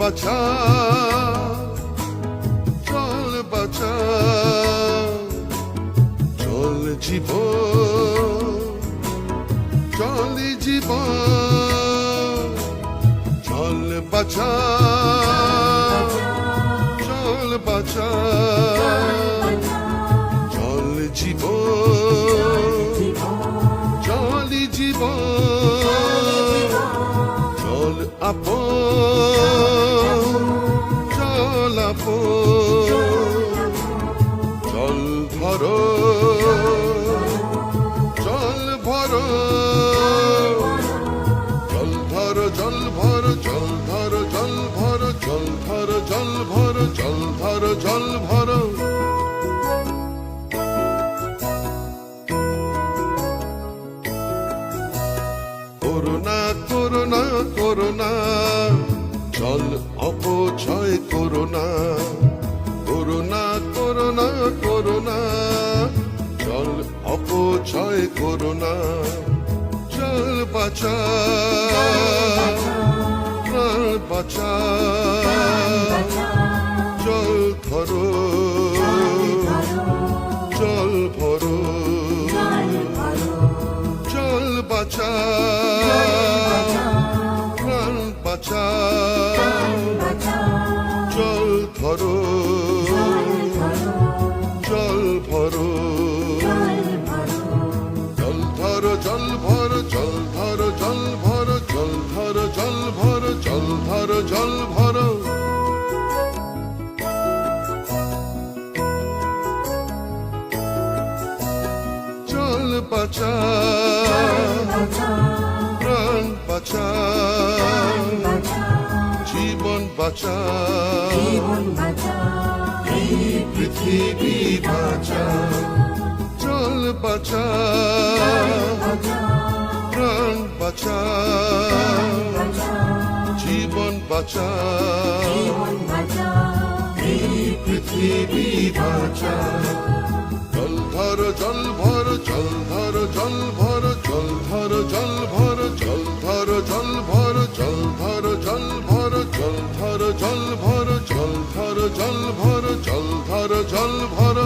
বাঁচা জল বাঁচা জল জীব জল জীব জল বাঁচা জল বাঁচা জল জীব জল জীব জল আপ জল ভর জল ভর জল ধর জল ভর জল ধর জল ভর জল ধর জল ভর জল ধর জল ভর। করোনা করোনা করোনা জল অপচয় করোনা করোনা করোনা করোনা জল অপচয় করোনা জল বাঁচা প্রাণ বাঁচা। জল ধরো। ধর, জল ভর, জল ধর, জল ভর, জল ধর, জল ভর, জল ধর, জল ভর। জল বাঁচা প্রাণ বাঁচা জীবন বাঁচা পৃথিবী বাঁচা জল বাঁচা বাঁচা জীবন বাঁচা এই পৃথিবী বাঁচা জল ধর জল ভর জল ধর জল ভর জল ধর জল ভর জল ধর জল ভর জল ধর জল ভর জল ধর জল ভর জল ধর জল ভর জল ধর জল ভর